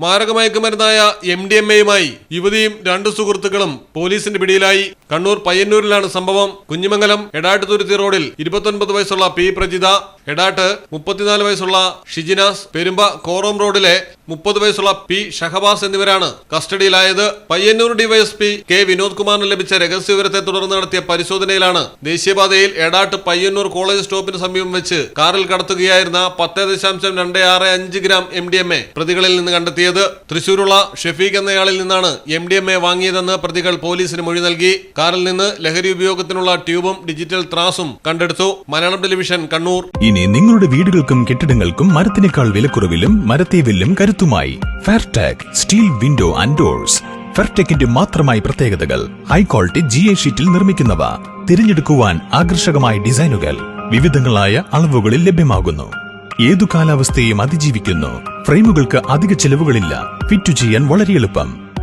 മാരകമയക്കുമരുന്നായ M D M എയുമായി യുവതിയും രണ്ടു സുഹൃത്തുക്കളും പോലീസിന്റെ പിടിയിലായി. കണ്ണൂർ പയ്യന്നൂരിലാണ് സംഭവം. കുഞ്ഞിമംഗലം എടാട്ട് തുരുത്തി റോഡിൽ ഇരുപത്തൊൻപത് വയസ്സുള്ള പി. പ്രജിത എടാട്ട് മുപ്പത്തിനാല് വയസ്സുള്ള ഷിജിനാസ് പെരുമ്പ കോറോം റോഡിലെ മുപ്പത് വയസ്സുള്ള പി. ഷഹബാസ് എന്നിവരാണ് കസ്റ്റഡിയിലായത്. Payyanur DYSP K. വിനോദ് കുമാറിന് ലഭിച്ച രഹസ്യവിവരത്തെ തുടർന്ന് നടത്തിയ പരിശോധനയിലാണ് ദേശീയപാതയിൽ എടാട്ട് പയ്യന്നൂർ കോളേജ് സ്റ്റോപ്പിന് സമീപം വെച്ച് കാറിൽ കടത്തുകയായിരുന്ന പത്ത് ദശാംശം രണ്ട് ആറ് അഞ്ച് gram M D M A പ്രതികളിൽ നിന്ന് കണ്ടെത്തിയത്. തൃശൂരുള്ള ഷെഫീഖ് എന്നയാളിൽ നിന്നാണ് എം ഡി എം എ വാങ്ങിയതെന്ന് പ്രതികൾ പോലീസിന് മൊഴി നൽകി. കാറിൽ നിന്ന് ലഹരി ഉപയോഗത്തിനുള്ള ട്യൂബും ഡിജിറ്റൽ ത്രാസും കണ്ടെടുത്തു. മലയാളം ടെലിവിഷൻ കണ്ണൂർ. ഇനി നിങ്ങളുടെ വീടുകൾക്കും കെട്ടിടങ്ങൾക്കും മരത്തിനേക്കാൾ വിലക്കുറവിലും മരത്തെ വില്ലും കരുത്തുമായി. Fairtag steel window and doors ഫെയർടെക്കിന്റെ മാത്രമായി പ്രത്യേകതകൾ. ഹൈ ക്വാളിറ്റി ജി എ ഷീറ്റിൽ നിർമ്മിക്കുന്നവ. തിരഞ്ഞെടുക്കുവാൻ ആകർഷകമായ ഡിസൈനുകൾ. വിവിധങ്ങളായ അളവുകളിൽ ലഭ്യമാകുന്നു. ഏതു കാലാവസ്ഥയും അതിജീവിക്കുന്നു. ഫ്രെയിമുകൾക്ക് അധിക ചെലവുകളില്ല. ഫിറ്റ് ചെയ്യാൻ വളരെ എളുപ്പം.